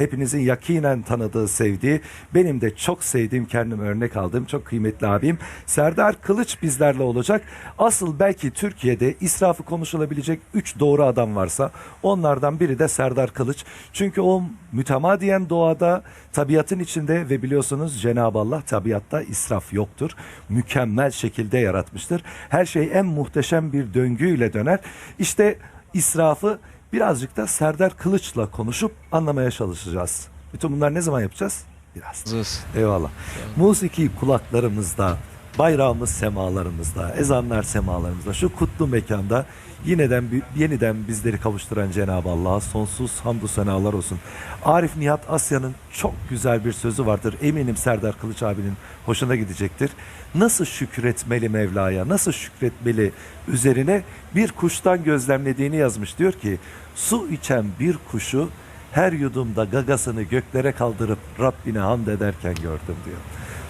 Hepinizin yakinen tanıdığı, sevdiği, benim de çok sevdiğim, kendim örnek aldığım çok kıymetli abim Serdar Kılıç bizlerle olacak. Asıl belki Türkiye'de israfı konuşulabilecek 3 doğru adam varsa onlardan biri de Serdar Kılıç. Çünkü o mütemadiyen doğada, tabiatın içinde ve biliyorsunuz Cenab-ı Allah tabiatta israf yoktur. Mükemmel şekilde yaratmıştır. Her şey en muhteşem bir döngüyle döner. İşte israfı birazcık da Serdar Kılıç'la konuşup anlamaya çalışacağız. Bütün bunlar ne zaman yapacağız? Biraz. Hazırız. Eyvallah. Musiki kulaklarımızda, bayrağımız semalarımızda, ezanlar semalarımızda, şu kutlu mekanda yeniden yeniden bizleri kavuşturan Cenab-ı Allah'a sonsuz hamdü senalar olsun. Arif Nihat Asya'nın çok güzel bir sözü vardır. Eminim Serdar Kılıç abinin hoşuna gidecektir. Nasıl şükretmeli Mevla'ya, nasıl şükretmeli üzerine bir kuştan gözlemlediğini yazmış. Diyor ki, su içen bir kuşu her yudumda gagasını göklere kaldırıp Rabbine hamd ederken gördüm diyor.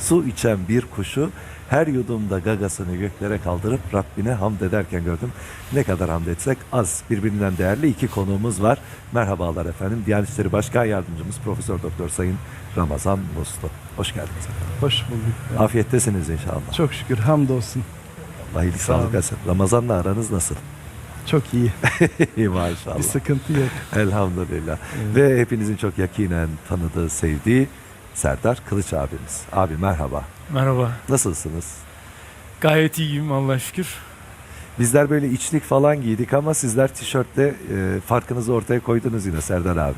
Su içen bir kuşu her yudumda gagasını göklere kaldırıp Rabbine hamd ederken gördüm. Ne kadar hamd etsek az. Birbirinden değerli iki konuğumuz var. Merhabalar efendim. Diyanet İşleri Başkan Yardımcımız Profesör Doktor Sayın Ramazan Muslu. Hoş geldiniz efendim. Hoş bulduk. Afiyettesiniz inşallah. Çok şükür hamdolsun. Allah iyilik Sağ sağlık versin. Ramazan'la aranız nasıl? Çok iyi. İyi maşallah. Bir sıkıntı yok. Elhamdülillah. Evet. Ve hepinizin çok yakinen tanıdığı, sevdiği Serdar Kılıç abimiz. Abi merhaba. Merhaba. Nasılsınız? Gayet iyiyim Allah'a şükür. Bizler böyle içlik falan giydik ama sizler tişörtle e, farkınızı ortaya koydunuz yine Serdar abi.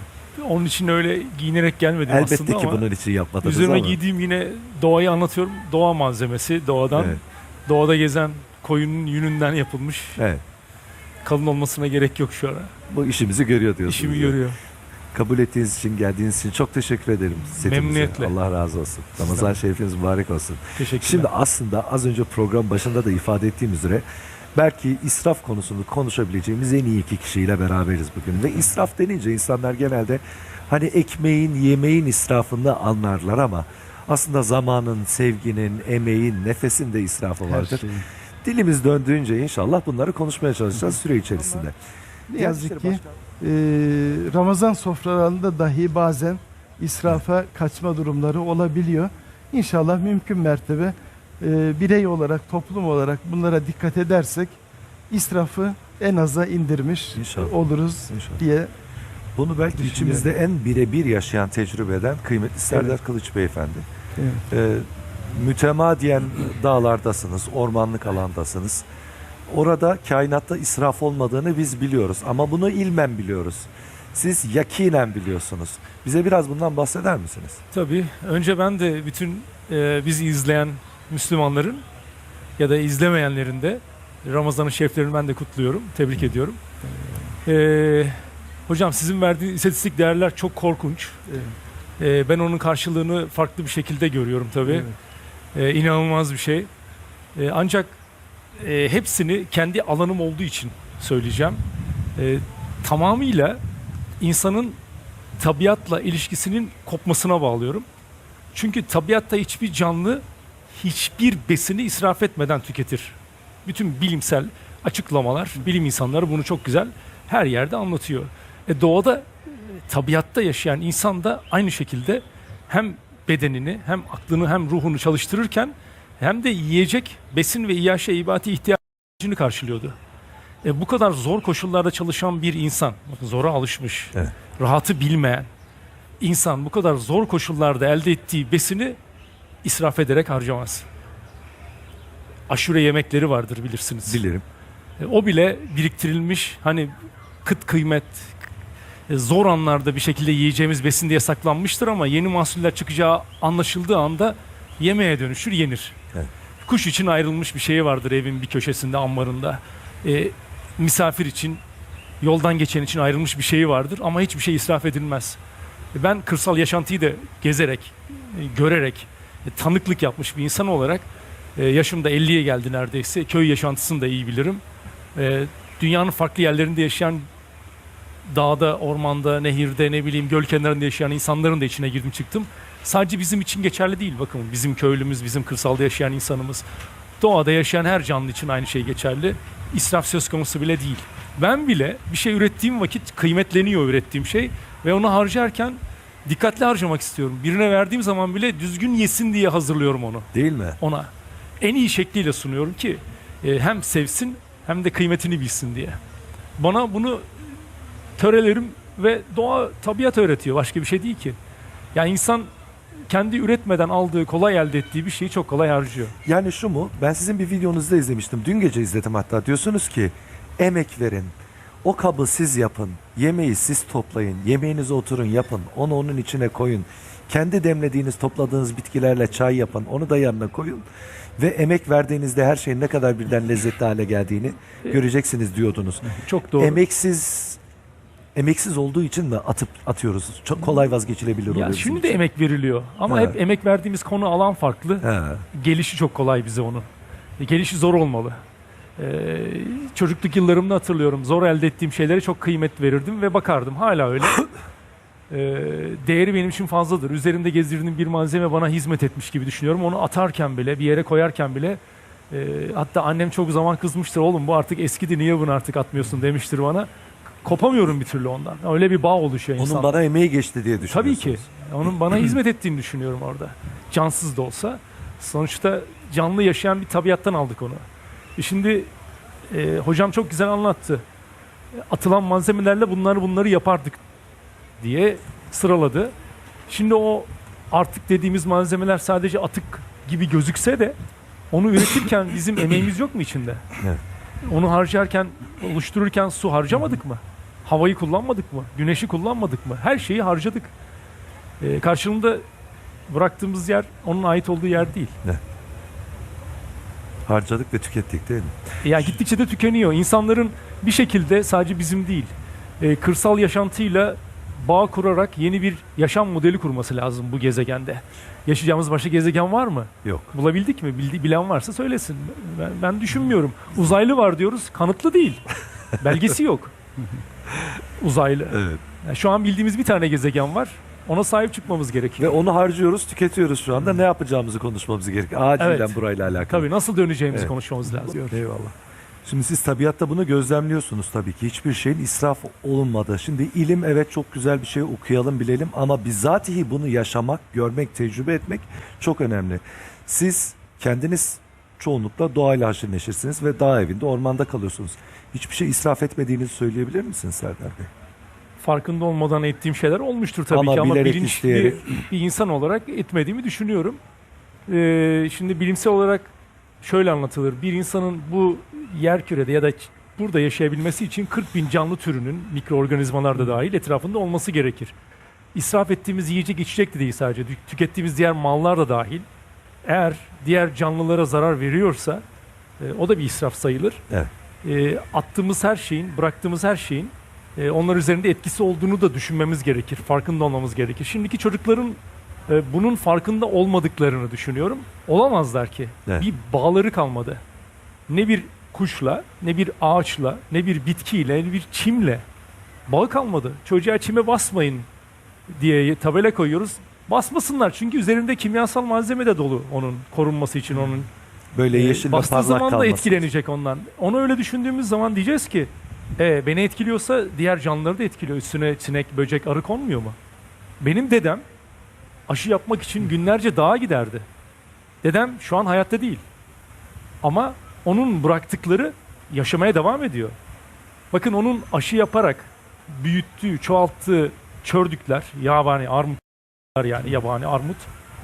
Onun için öyle giyinerek gelmedim Elbette aslında ki ama bunun için yapmadınız üzerime ama. giydiğim yine doğayı anlatıyorum. Doğa malzemesi doğadan. Evet. Doğada gezen koyunun yününden yapılmış. evet. Kalın olmasına gerek yok şu ara. Bu işimizi görüyor diyorsunuz. İşimi yani. görüyor. Kabul ettiğiniz için, geldiğiniz için çok teşekkür ederim. setimize. Memnuniyetle. Allah razı olsun. Ramazan şerifiniz mübarek olsun. Teşekkürler. Şimdi aslında az önce program başında da ifade ettiğim üzere belki israf konusunu konuşabileceğimiz en iyi iki kişiyle beraberiz bugün. Ve israf denince insanlar genelde hani ekmeğin, yemeğin israfını anlarlar ama aslında zamanın, sevginin, emeğin, nefesin de israfı vardır. şey. Dilimiz döndüğünce inşallah bunları konuşmaya çalışacağız süre içerisinde. Ne yazık ki Ramazan sofralarında dahi bazen israfa kaçma durumları olabiliyor. İnşallah mümkün mertebe e, birey olarak, toplum olarak bunlara dikkat edersek israfı en aza indirmiş İnşallah. oluruz İnşallah. diye Bunu belki içimizde en birebir yaşayan tecrübeden kıymetli Serdar Evet. Kılıç Beyefendi. evet. Ee, mütemadiyen dağlardasınız, ormanlık alandasınız. Orada kainatta israf olmadığını biz biliyoruz ama bunu ilmen biliyoruz. Siz yakinen biliyorsunuz. Bize biraz bundan bahseder misiniz? Tabii. Önce ben de bütün e, bizi izleyen Müslümanların ya da izlemeyenlerin de Ramazan'ın şeriflerini ben de kutluyorum. Tebrik ediyorum. E, hocam sizin verdiğiniz istatistik değerler çok korkunç. evet, E, ben onun karşılığını farklı bir şekilde görüyorum tabii. evet. E, inanılmaz bir şey. E, ancak e, hepsini kendi alanım olduğu için söyleyeceğim. E, tamamıyla insanın tabiatla ilişkisinin kopmasına bağlıyorum. Çünkü tabiatta hiçbir canlı hiçbir besini israf etmeden tüketir. Bütün bilimsel açıklamalar, bilim insanları bunu çok güzel her yerde anlatıyor. E, doğada, tabiatta yaşayan insan da aynı şekilde hem bedenini, hem aklını, hem ruhunu çalıştırırken hem de yiyecek, besin ve iyaşe ibati ihtiyacını karşılıyordu. E, bu kadar zor koşullarda çalışan bir insan, bakın zora alışmış, Evet. rahatı bilmeyen insan bu kadar zor koşullarda elde ettiği besini israf ederek harcamaz. Aşure yemekleri vardır bilirsiniz. Bilirim. E, O bile biriktirilmiş hani kıt kıymet e, zor anlarda bir şekilde yiyeceğimiz besin diye saklanmıştır ama yeni mahsuller çıkacağı anlaşıldığı anda yemeğe dönüşür yenir. Evet. Kuş için ayrılmış bir şey vardır evin bir köşesinde ambarında. E, misafir için yoldan geçen için ayrılmış bir şeyi vardır ama hiçbir şey israf edilmez. E, Ben kırsal yaşantıyı da gezerek, e, görerek, e, tanıklık yapmış bir insan olarak e, yaşım da 50'ye geldi neredeyse. Köy yaşantısını da iyi bilirim. E, dünyanın farklı yerlerinde yaşayan dağda, ormanda, nehirde, ne bileyim göl kenarında yaşayan insanların da içine girdim çıktım. Sadece bizim için geçerli değil bakın. Bizim köylümüz, bizim kırsalda yaşayan insanımız. Doğada yaşayan her canlı için aynı şey geçerli. İsraf söz konusu bile değil. Ben bile bir şey ürettiğim vakit kıymetleniyor ürettiğim şey ve onu harcarken dikkatli harcamak istiyorum. Birine verdiğim zaman bile düzgün yesin diye hazırlıyorum onu Değil mi? ona. En iyi şekliyle sunuyorum ki e, hem sevsin hem de kıymetini bilsin diye. Bana bunu törelerim ve doğa tabiat öğretiyor. Başka bir şey değil ki. Yani insan kendi üretmeden aldığı, kolay elde ettiği bir şeyi çok kolay harcıyor. Yani şu mu? Ben sizin bir videonuzda izlemiştim. Dün gece izledim hatta. Diyorsunuz ki emek verin. O kabı siz yapın. Yemeği siz toplayın. Yemeğinize oturun yapın. Onu onun içine koyun. Kendi demlediğiniz, topladığınız bitkilerle çay yapın. Onu da yanına koyun. Ve emek verdiğinizde her şeyin ne kadar birden lezzetli hale geldiğini göreceksiniz diyordunuz. Çok doğru. Emeksiz emeksiz olduğu için mi atıp atıyoruz? Çok kolay vazgeçilebilir oluyor. ya bizim şimdi de için. emek veriliyor. Ama Evet. hep emek verdiğimiz konu alan farklı. He. Gelişi çok kolay bize onun. Gelişi zor olmalı. Ee, çocukluk yıllarımda hatırlıyorum. Zor elde ettiğim şeylere çok kıymet verirdim ve bakardım. Hala öyle. Ee, değeri benim için fazladır. Üzerimde gezdirdiğim bir malzeme bana hizmet etmiş gibi düşünüyorum. Onu atarken bile, bir yere koyarken bile e, hatta annem çok zaman kızmıştır. Oğlum bu artık eskidi niye bunu artık atmıyorsun demiştir bana. Kopamıyorum bir türlü ondan. Öyle bir bağ oluşuyor Onun insanda. bana emeği geçti diye düşünüyorsunuz. Tabii ki. Onun bana hizmet ettiğini düşünüyorum orada. Cansız da olsa. Sonuçta canlı yaşayan bir tabiattan aldık onu. E şimdi e, hocam çok güzel anlattı. Atılan malzemelerle bunları bunları yapardık diye sıraladı. Şimdi o artık dediğimiz malzemeler sadece atık gibi gözükse de onu üretirken bizim emeğimiz yok mu içinde? Evet. Onu harcarken, oluştururken su harcamadık mı? Havayı kullanmadık mı? Güneşi kullanmadık mı? Her şeyi harcadık. Ee, karşılığında bıraktığımız yer onun ait olduğu yer değil. Harcadık ve tükettik değil mi? Yani gittikçe de tükeniyor. İnsanların bir şekilde sadece bizim değil, e, kırsal yaşantıyla bağ kurarak yeni bir yaşam modeli kurması lazım bu gezegende. Yaşayacağımız başka gezegen var mı? Yok. Bulabildik mi? Bildi, bilen varsa söylesin. Ben, ben düşünmüyorum. Uzaylı var diyoruz. Kanıtlı değil. Belgesi yok. Uzaylı. Evet. Yani şu an bildiğimiz bir tane gezegen var. Ona sahip çıkmamız Ve gerekiyor. onu harcıyoruz, tüketiyoruz şu anda. Ne yapacağımızı konuşmamız gerekiyor. Acilen Evet. burayla alakalı. Tabii nasıl döneceğimizi Evet. konuşmamız lazım. Eyvallah. Şimdi siz tabiatta bunu gözlemliyorsunuz tabii ki. Hiçbir şeyin israf olunmadı. Şimdi ilim evet çok güzel bir şey okuyalım bilelim ama bizatihi bunu yaşamak, görmek, tecrübe etmek çok önemli. Siz kendiniz çoğunlukla doğayla haşır neşirsiniz ve dağ evinde, ormanda kalıyorsunuz. Hiçbir şey israf etmediğinizi söyleyebilir misiniz Serdar Bey? Farkında olmadan ettiğim şeyler olmuştur tabii Ama ki ama bilinçli isteyerek. bir insan olarak etmediğimi düşünüyorum. Ee, şimdi bilimsel olarak şöyle anlatılır. Bir insanın bu yer kürede ya da burada yaşayabilmesi için 40 bin canlı türünün mikroorganizmalar da dahil etrafında olması gerekir. İsraf ettiğimiz yiyecek içecek de değil sadece. Tü- Tükettiğimiz diğer mallar da dahil. Eğer diğer canlılara zarar veriyorsa e, o da bir israf sayılır. Evet. E, attığımız her şeyin, bıraktığımız her şeyin e, onlar üzerinde etkisi olduğunu da düşünmemiz gerekir. Farkında olmamız gerekir. Şimdiki çocukların e, bunun farkında olmadıklarını düşünüyorum. Olamazlar ki. Evet. Bir bağları kalmadı. Ne bir kuşla, ne bir ağaçla, ne bir bitkiyle, ne bir çimle bağı kalmadı. Çocuğa çime basmayın diye tabela koyuyoruz. Basmasınlar çünkü üzerinde kimyasal malzeme de dolu onun korunması için onun Böyle ee, yeşil ve bastığı parlak zaman da etkilenecek ondan. Onu öyle düşündüğümüz zaman diyeceğiz ki e, beni etkiliyorsa diğer canlıları da etkiliyor. Üstüne sinek, böcek, arı konmuyor mu? Benim dedem aşı yapmak için günlerce dağa giderdi. Dedem şu an hayatta değil. Ama onun bıraktıkları yaşamaya devam ediyor. Bakın onun aşı yaparak büyüttüğü, çoğalttığı çördükler, yabani armutlar yani yabani armut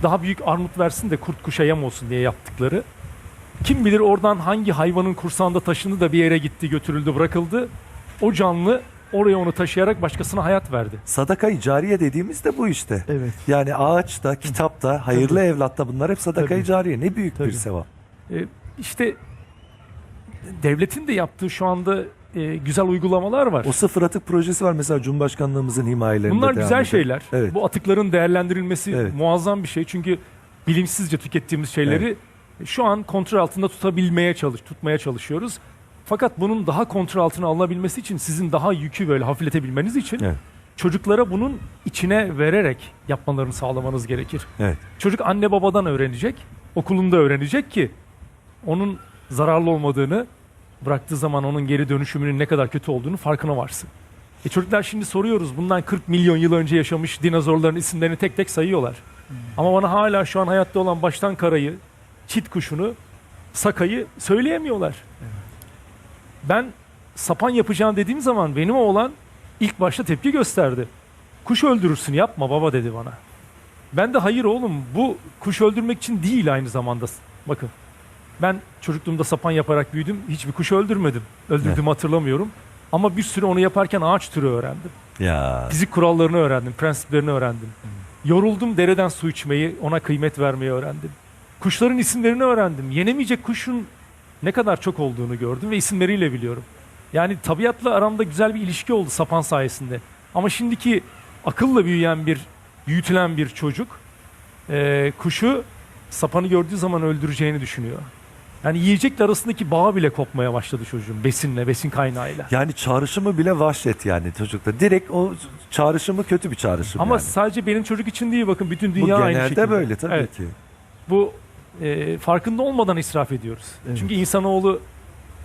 daha büyük armut versin de kurt kuşa yem olsun diye yaptıkları kim bilir oradan hangi hayvanın kursağında taşındı da bir yere gitti, götürüldü, bırakıldı. O canlı oraya onu taşıyarak başkasına hayat verdi. Sadaka-i cariye dediğimiz de bu işte. Evet. Yani ağaçta, kitapta, hayırlı evlatta bunlar hep sadaka-i Tabii. cariye. Ne büyük bir Tabii. sevap. Ee, işte devletin de yaptığı şu anda e, güzel uygulamalar var. O sıfır atık projesi var mesela Cumhurbaşkanlığımızın himayelerinde. Bunlar güzel eden. şeyler. Evet. Bu atıkların değerlendirilmesi Evet. muazzam bir şey. Çünkü bilimsizce tükettiğimiz şeyleri şu an kontrol altında tutabilmeye çalış, tutmaya çalışıyoruz. Fakat bunun daha kontrol altına alınabilmesi için sizin daha yükü böyle hafifletebilmeniz için Evet. çocuklara bunun içine vererek yapmalarını sağlamanız gerekir. Evet. Çocuk anne babadan öğrenecek, okulunda öğrenecek ki onun zararlı olmadığını, bıraktığı zaman onun geri dönüşümünün ne kadar kötü olduğunu farkına varsın. E çocuklar şimdi soruyoruz bundan 40 milyon yıl önce yaşamış dinozorların isimlerini tek tek sayıyorlar. Ama bana hala şu an hayatta olan baştan karayı, çit kuşunu, sakayı söyleyemiyorlar. Ben sapan yapacağım dediğim zaman benim oğlan ilk başta tepki gösterdi. Kuş öldürürsün yapma baba dedi bana. Ben de hayır oğlum bu kuş öldürmek için değil aynı zamanda. Bakın ben çocukluğumda sapan yaparak büyüdüm. Hiçbir kuş öldürmedim. Öldürdüğümü hatırlamıyorum. Ama bir süre onu yaparken ağaç türü öğrendim. Ya Fizik kurallarını öğrendim, prensiplerini öğrendim. Yoruldum dereden su içmeyi, ona kıymet vermeyi öğrendim. Kuşların isimlerini öğrendim. Yenemeyecek kuşun ne kadar çok olduğunu gördüm ve isimleriyle biliyorum. Yani tabiatla aramda güzel bir ilişki oldu sapan sayesinde. Ama şimdiki akılla büyüyen bir, büyütülen bir çocuk eee, kuşu sapanı gördüğü zaman öldüreceğini düşünüyor. Yani yiyecekle arasındaki bağ bile kopmaya başladı çocuğun besinle, besin kaynağıyla. yani çağrışımı bile vahşet yani çocukta. Direkt o çağrışımı kötü bir çağrışım Ama yani. sadece benim çocuk için değil bakın bütün Bu dünya aynı genelde şekilde. böyle tabii Evet. ki. Bu e, farkında olmadan israf ediyoruz. Evet. Çünkü insanoğlu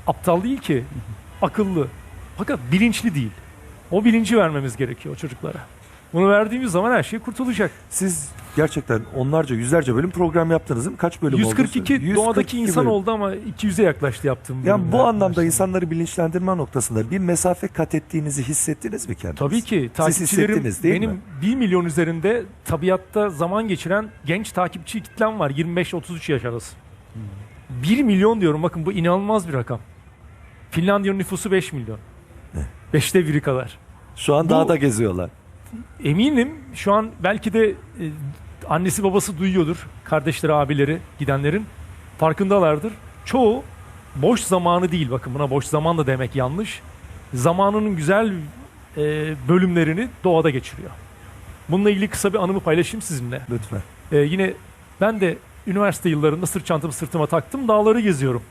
aptal değil ki, akıllı. Fakat bilinçli değil. O bilinci vermemiz gerekiyor çocuklara. Bunu verdiğimiz zaman her şey kurtulacak. Siz gerçekten onlarca yüzlerce bölüm program yaptınız değil mi? Kaç bölüm oldu? 142 142 doğadaki insan bölüm. oldu ama 200'e yaklaştı yaptığım Yani bu anlamda insanları bilinçlendirme noktasında bir mesafe kat ettiğinizi hissettiniz mi kendiniz? Tabii ki Siz takipçilerim hissettiniz değil benim mi? 1 milyon üzerinde tabiatta zaman geçiren genç takipçi kitlem var 25-33 yaş arası. 1 milyon diyorum bakın bu inanılmaz bir rakam. Finlandiya'nın nüfusu 5 milyon. Ne? Beşte biri kadar. Şu an Bu- dağda geziyorlar. Eminim şu an belki de e, annesi babası duyuyordur. Kardeşleri, abileri, gidenlerin farkındalardır. Çoğu boş zamanı değil bakın buna boş zaman da demek yanlış. Zamanının güzel e, bölümlerini doğada geçiriyor. Bununla ilgili kısa bir anımı paylaşayım sizinle. Lütfen. E, yine ben de üniversite yıllarında sırt çantamı sırtıma taktım dağları geziyorum.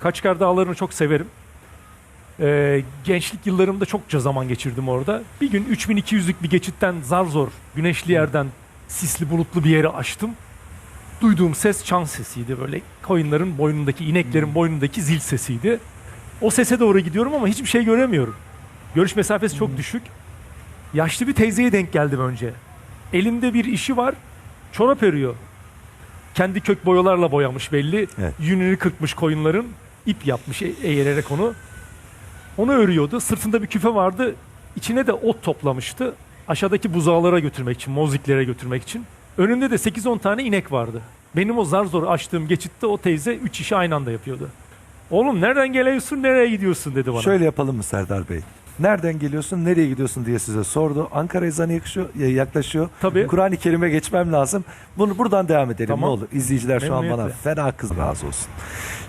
Kaçkar dağlarını çok severim. E, gençlik yıllarımda çokça zaman geçirdim orada. Bir gün 3200'lük bir geçitten zar zor güneşli yerden sisli bulutlu bir yere açtım. Duyduğum ses çan sesiydi böyle. Koyunların boynundaki, ineklerin boynundaki zil sesiydi. O sese doğru gidiyorum ama hiçbir şey göremiyorum. Görüş mesafesi çok düşük. Yaşlı bir teyzeye denk geldim önce. Elinde bir işi var. Çorap örüyor. Kendi kök boyalarla boyamış belli. Evet. Yününü kırpmış koyunların. ip yapmış e- eğererek onu. Onu örüyordu. Sırtında bir küfe vardı. İçine de ot toplamıştı. Aşağıdaki buzağlara götürmek için, moziklere götürmek için. Önünde de 8-10 tane inek vardı. Benim o zar zor açtığım geçitte o teyze 3 işi aynı anda yapıyordu. Oğlum nereden geliyorsun, nereye gidiyorsun dedi bana. Şöyle yapalım mı Serdar Bey? Nereden geliyorsun, nereye gidiyorsun diye size sordu. Ankara ezanı yakışıyor, yaklaşıyor. Tabii. Kur'an-ı Kerim'e geçmem lazım. Bunu buradan devam edelim Tamam. ne olur. İzleyiciler şu an bana fena kız razı olsun.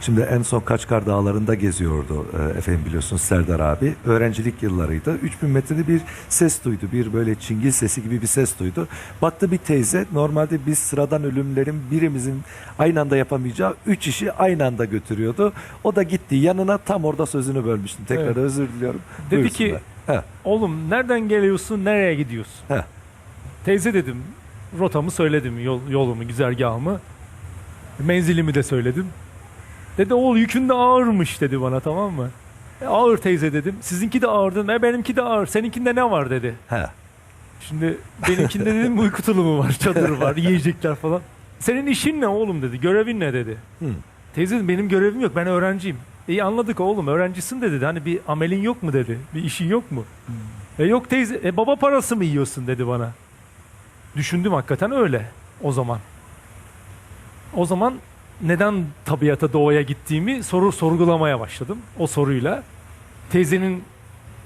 Şimdi en son Kaçkar Dağları'nda geziyordu e, efendim biliyorsunuz Serdar abi. Öğrencilik yıllarıydı. 3000 metrede bir ses duydu. Bir böyle çingil sesi gibi bir ses duydu. Baktı bir teyze normalde biz sıradan ölümlerin birimizin aynı anda yapamayacağı 3 işi aynı anda götürüyordu. O da gitti yanına tam orada sözünü bölmüştüm. Tekrar Evet. özür diliyorum. Dedi ki Buyursunlar. He, oğlum nereden geliyorsun, nereye gidiyorsun? he. Teyze dedim, rotamı söyledim, yol, yolumu, güzergahımı. Menzilimi de söyledim. Dedi oğul yükün de ağırmış dedi bana tamam mı? E, ağır teyze dedim. Sizinki de ağır dedim. E, benimki de ağır. Seninkinde ne var dedi. He. Şimdi benimkinde dedim uyku tulumu var, çadır var, yiyecekler falan. Senin işin ne oğlum dedi. Görevin ne dedi. Hı. Teyze dedim, benim görevim yok. Ben öğrenciyim. İyi anladık oğlum öğrencisin de dedi. Hani bir amelin yok mu dedi. Bir işin yok mu? E yok teyze. E baba parası mı yiyorsun dedi bana. Düşündüm hakikaten öyle o zaman. O zaman neden tabiata doğaya gittiğimi soru sorgulamaya başladım o soruyla. Teyzenin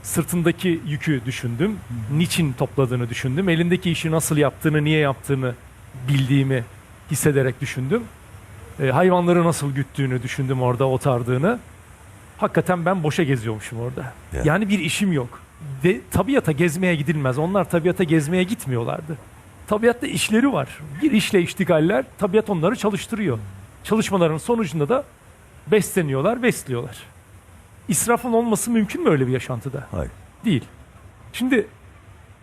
sırtındaki yükü düşündüm. Niçin topladığını düşündüm. Elindeki işi nasıl yaptığını, niye yaptığını bildiğimi hissederek düşündüm. E, hayvanları nasıl güttüğünü düşündüm orada otardığını. Hakikaten ben boşa geziyormuşum orada. Ya. Yani bir işim yok. De, tabiata gezmeye gidilmez. Onlar tabiata gezmeye gitmiyorlardı. Tabiatta işleri var. Bir işle iştigaller, tabiat onları çalıştırıyor. Çalışmaların sonucunda da besleniyorlar, besliyorlar. İsrafın olması mümkün mü öyle bir yaşantıda? Hayır. Değil. Şimdi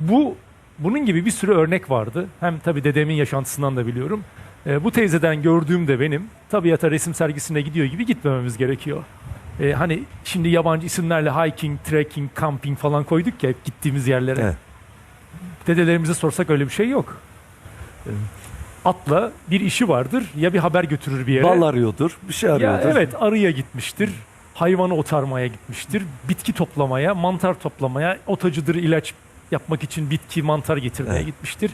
bu bunun gibi bir sürü örnek vardı. Hem tabii dedemin yaşantısından da biliyorum. Ee, bu teyzeden gördüğüm de benim tabiata resim sergisine gidiyor gibi gitmememiz gerekiyor. e, hani şimdi yabancı isimlerle hiking, trekking, camping falan koyduk ya hep gittiğimiz yerlere. Evet. Dedelerimize sorsak öyle bir şey yok. Atla bir işi vardır ya bir haber götürür bir yere. Bal arıyordur, bir şey Ya arıyordur. evet arıya gitmiştir. Hayvanı otarmaya gitmiştir. Bitki toplamaya, mantar toplamaya, otacıdır ilaç yapmak için bitki, mantar getirmeye Evet. gitmiştir.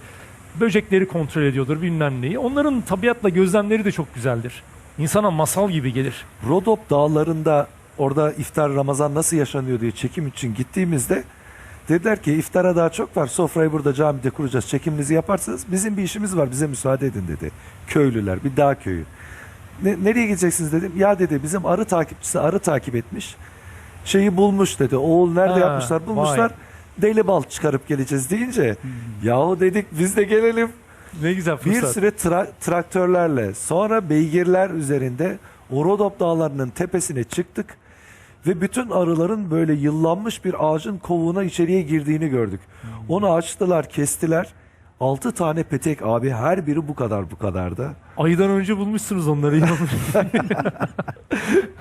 Böcekleri kontrol ediyordur bilmem neyi. Onların tabiatla gözlemleri de çok güzeldir. İnsana masal gibi gelir. Rodop dağlarında orada iftar Ramazan nasıl yaşanıyor diye çekim için gittiğimizde dediler ki iftara daha çok var. Sofrayı burada camide kuracağız. Çekiminizi yaparsanız bizim bir işimiz var. Bize müsaade edin dedi. Köylüler bir dağ köyü. Ne, nereye gideceksiniz dedim. Ya dedi bizim arı takipçisi arı takip etmiş. Şeyi bulmuş dedi. Oğul nerede Ha, yapmışlar? Bulmuşlar. Deli bal çıkarıp geleceğiz deyince yahu dedik biz de gelelim. Ne güzel Bir fırsat. süre tra- traktörlerle sonra beygirler üzerinde Orodop dağlarının tepesine çıktık ve bütün arıların böyle yıllanmış bir ağacın kovuğuna içeriye girdiğini gördük. Onu açtılar, kestiler. Altı tane petek abi her biri bu kadar bu kadar da. Aydan önce bulmuşsunuz onları. inanın.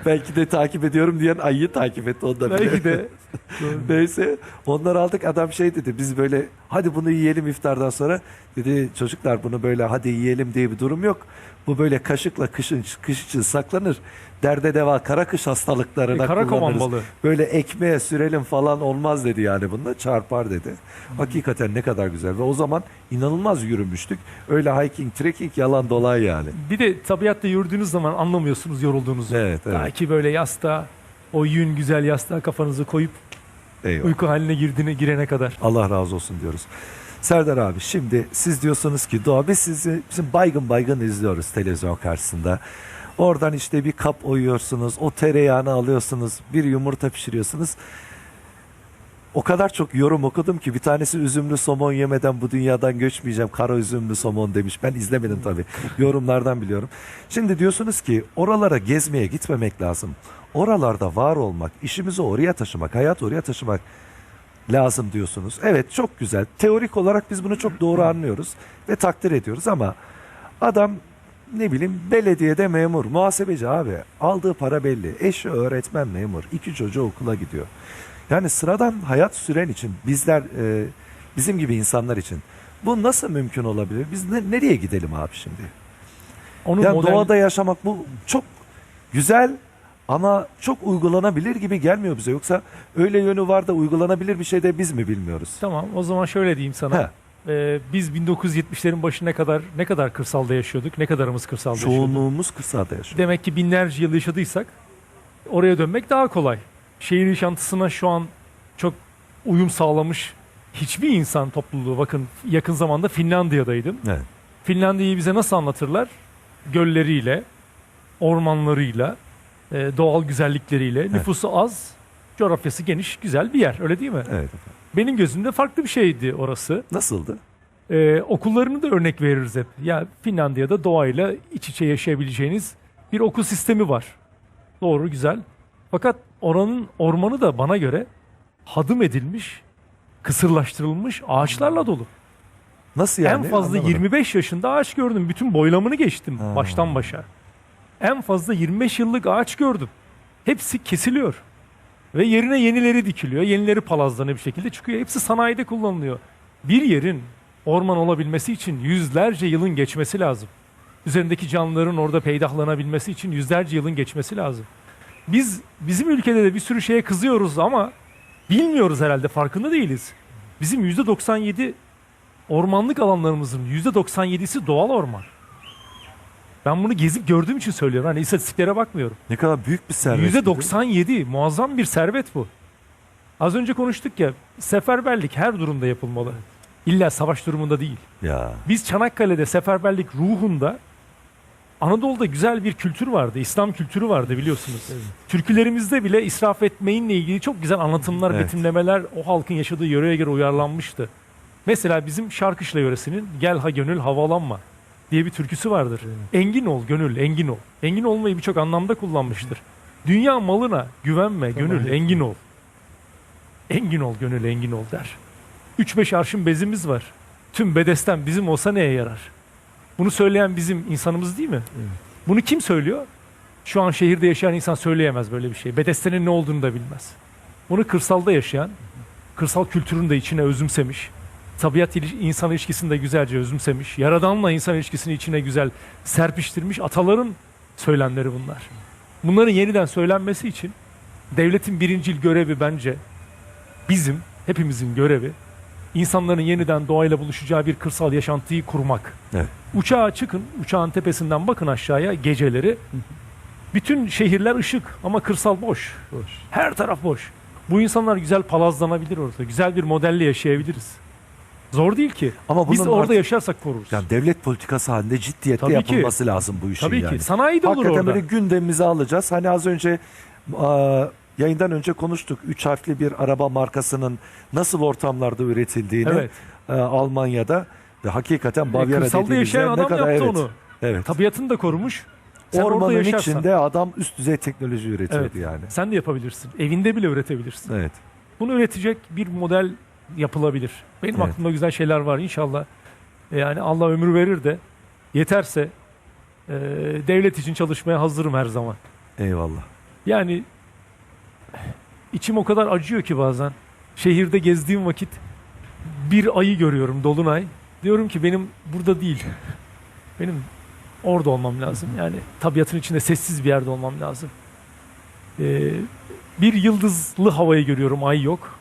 Belki de takip ediyorum diyen ayıyı takip etti onda bile. Belki de. Neyse onları aldık adam şey dedi biz böyle hadi bunu yiyelim iftardan sonra dedi çocuklar bunu böyle hadi yiyelim diye bir durum yok. Bu böyle kaşıkla kışın kış için saklanır. Derde deva kara kış hastalıklarına E, kara kovan kullanırız. balığı. Böyle ekmeğe sürelim falan olmaz dedi yani bunda çarpar dedi. Hakikaten ne kadar güzel ve o zaman inanılmaz yürümüştük. Öyle hiking trekking yalan dolay yani. Bir de tabiatta yürüdüğünüz zaman anlamıyorsunuz yorulduğunuzu. Evet evet Belki böyle yastığa, o yün güzel yastığa kafanızı koyup eyvallah. uyku haline girdiğine girene kadar. Allah razı olsun diyoruz. Serdar abi şimdi siz diyorsunuz ki Doğa biz sizi bizim baygın baygın izliyoruz televizyon karşısında. Oradan işte bir kap oyuyorsunuz, o tereyağını alıyorsunuz, bir yumurta pişiriyorsunuz. O kadar çok yorum okudum ki bir tanesi üzümlü somon yemeden bu dünyadan göçmeyeceğim. Kara üzümlü somon demiş. Ben izlemedim tabii. Yorumlardan biliyorum. Şimdi diyorsunuz ki oralara gezmeye gitmemek lazım. Oralarda var olmak, işimizi oraya taşımak, hayatı oraya taşımak lazım diyorsunuz. Evet çok güzel. Teorik olarak biz bunu çok doğru anlıyoruz ve takdir ediyoruz ama adam ne bileyim belediyede memur, muhasebeci abi. Aldığı para belli. Eşi öğretmen memur. iki çocuğu okula gidiyor. Yani sıradan hayat süren için bizler e, bizim gibi insanlar için bu nasıl mümkün olabilir? Biz ne- nereye gidelim abi şimdi? Onu Ya modern- doğada yaşamak bu çok güzel ama çok uygulanabilir gibi gelmiyor bize. Yoksa öyle yönü var da uygulanabilir bir şey de biz mi bilmiyoruz? Tamam o zaman şöyle diyeyim sana. He. Ee, biz 1970'lerin başına kadar ne kadar kırsalda yaşıyorduk? Ne kadarımız kırsalda yaşıyorduk? Çoğunluğumuz kırsalda yaşıyor. Demek ki binlerce yıl yaşadıysak oraya dönmek daha kolay. Şehir yaşantısına şu an çok uyum sağlamış hiçbir insan topluluğu bakın yakın zamanda Finlandiya'daydım. Evet. Finlandiya'yı bize nasıl anlatırlar? Gölleriyle, ormanlarıyla, e, doğal güzellikleriyle, nüfusu az, coğrafyası geniş, güzel bir yer. Öyle değil mi? Evet. Benim gözümde farklı bir şeydi orası. Nasıldı? Ee, okullarını da örnek veririz hep. Ya Finlandiya'da doğayla iç içe yaşayabileceğiniz bir okul sistemi var. Doğru, güzel. Fakat oranın ormanı da bana göre hadım edilmiş, kısırlaştırılmış ağaçlarla dolu. Nasıl yani? en fazla Anlamadım. 25 yaşında ağaç gördüm. Bütün boylamını geçtim Ha. baştan başa. En fazla 25 yıllık ağaç gördüm. Hepsi kesiliyor. Ve yerine yenileri dikiliyor. Yenileri palazlanıyor bir şekilde çıkıyor. Hepsi sanayide kullanılıyor. Bir yerin orman olabilmesi için yüzlerce yılın geçmesi lazım. Üzerindeki canlıların orada peydahlanabilmesi için yüzlerce yılın geçmesi lazım. Biz bizim ülkede de bir sürü şeye kızıyoruz ama bilmiyoruz herhalde farkında değiliz. Bizim %97 ormanlık alanlarımızın %97'si doğal orman. Ben bunu gezip gördüğüm için söylüyorum. Hani istatistiklere bakmıyorum. Ne kadar büyük bir servet. değil mi? %97 muazzam bir servet bu. Az önce konuştuk ya seferberlik her durumda yapılmalı. İlla savaş durumunda değil. Ya. Biz Çanakkale'de seferberlik ruhunda Anadolu'da güzel bir kültür vardı. İslam kültürü vardı biliyorsunuz. Türkülerimizde bile israf etmeyinle ilgili çok güzel anlatımlar, Evet. betimlemeler o halkın yaşadığı yöreye göre uyarlanmıştı. Mesela bizim Şarkışla yöresinin Gel ha gönül havalanma diye bir türküsü vardır. Engin ol gönül, engin ol. Engin olmayı birçok anlamda kullanmıştır. Dünya malına güvenme gönül, engin ol. Engin ol gönül, engin ol der. Üç beş arşın bezimiz var. Tüm bedesten bizim olsa neye yarar? Bunu söyleyen bizim insanımız değil mi? Bunu kim söylüyor? Şu an şehirde yaşayan insan söyleyemez böyle bir şey. Bedestenin ne olduğunu da bilmez. Bunu kırsalda yaşayan, kırsal kültürünü de içine özümsemiş, tabiat insan ilişkisini de güzelce özümsemiş, yaradanla insan ilişkisini içine güzel serpiştirmiş ataların söylemleri bunlar. Bunların yeniden söylenmesi için devletin birincil görevi bence bizim, hepimizin görevi insanların yeniden doğayla buluşacağı bir kırsal yaşantıyı kurmak. Evet. Uçağa çıkın, uçağın tepesinden bakın aşağıya geceleri. Bütün şehirler ışık ama kırsal boş. Boş. Her taraf boş. Bu insanlar güzel palazlanabilir orada. Güzel bir modelle yaşayabiliriz. Zor değil ki. Ama Biz bunun orada artık- yaşarsak koruruz. yani devlet politikası halinde ciddiyetle Tabii ki. yapılması lazım bu işin Tabii yani. ki. Sanayi de olur Hakikaten orada. böyle gündemimize alacağız. Hani az önce aa, yayından önce konuştuk. Üç harfli bir araba markasının nasıl ortamlarda üretildiğini Evet. e, Almanya'da ve hakikaten E, Bavyera Kırsalda dediğimiz yaşayan yer ne adam kadar yaptı evet. onu. Evet. Tabiatını da korumuş. Sen orada Ormanın yaşarsan. içinde adam üst düzey teknoloji üretiyordu Evet. yani. Sen de yapabilirsin. Evinde bile üretebilirsin. Evet. Bunu üretecek bir model yapılabilir. Benim Evet. aklımda güzel şeyler var inşallah. E, Yani Allah ömür verir de yeterse e, devlet için çalışmaya hazırım her zaman. Eyvallah. Yani içim o kadar acıyor ki bazen. Şehirde gezdiğim vakit bir ayı görüyorum dolunay. Diyorum ki benim burada değil. Benim orada olmam lazım. Yani tabiatın içinde sessiz bir yerde olmam lazım. Ee, bir yıldızlı havayı görüyorum ay yok.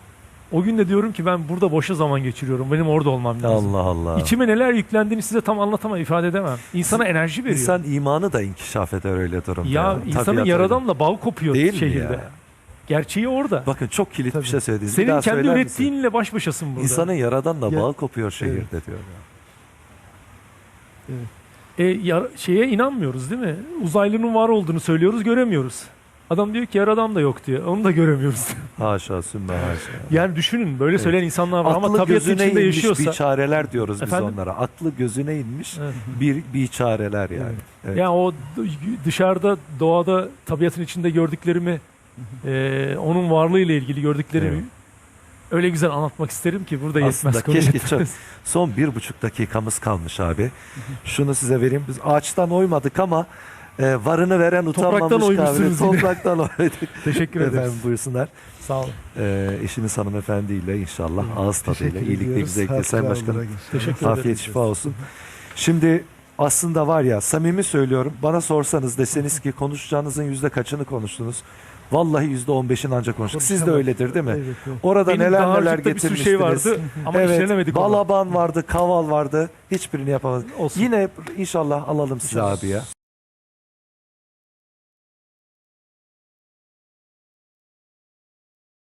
O gün de diyorum ki ben burada boşa zaman geçiriyorum. Benim orada olmam lazım. Allah Allah. İçime neler yüklendiğini size tam anlatamam, ifade edemem. İnsana enerji veriyor. İnsan imanı da inkişaf eder öyle durumda. ya insanın Tabiat yaradanla bağ kopuyor değil mi şehirde. ya? Gerçeği orada. Bakın çok kilit Tabii. bir şey söylediniz. Bir Senin daha kendi söyler misin? ürettiğinle baş başasın burada. İnsanın yaradanla Ya- bağ kopuyor şehirde diyor. E, ya- şeye inanmıyoruz değil mi? Uzaylının var olduğunu söylüyoruz, göremiyoruz. Adam diyor ki yaradan da yok diyor. Onu da göremiyoruz. Haşa sümme haşa. yani düşünün böyle söyleyen insanlar var ama Aklı tabiatın gözüne içinde inmiş yaşıyorsa. biçareler diyoruz biz Efendim? onlara. Aklı gözüne inmiş Evet. bir biçareler yani. Evet. Yani o dışarıda doğada tabiatın içinde gördüklerimi e, onun varlığıyla ilgili gördüklerimi Evet. öyle güzel anlatmak isterim ki burada Aslında yetmez. konu keşke çok- Son bir buçuk dakikamız kalmış abi. Şunu size vereyim. Biz ağaçtan oymadık ama e, varını veren utanmamış Topraktan oymuşsunuz yine. Topraktan oymadık. Teşekkür Efendim ederiz. buyursunlar. Sağ olun. E, eşiniz hanımefendiyle inşallah ağız tadıyla Teşekkür iyilikle ediyoruz. Sayın Hakkı Başkanım. Teşekkür Afiyet ederim. şifa olsun. Şimdi aslında var ya samimi söylüyorum bana sorsanız deseniz ki konuşacağınızın yüzde kaçını konuştunuz? Vallahi yüzde on beşini ancak konuştuk. Siz de Konuşamadık. öyledir değil mi? Evet, evet. Orada Benim neler neler dağarcıkta bir sürü getirmiştiniz. şey vardı ama evet, işlenemedik onu. balaban vardı, kaval vardı. Hiçbirini yapamadık. Olsun. Yine inşallah alalım sizi abi ya.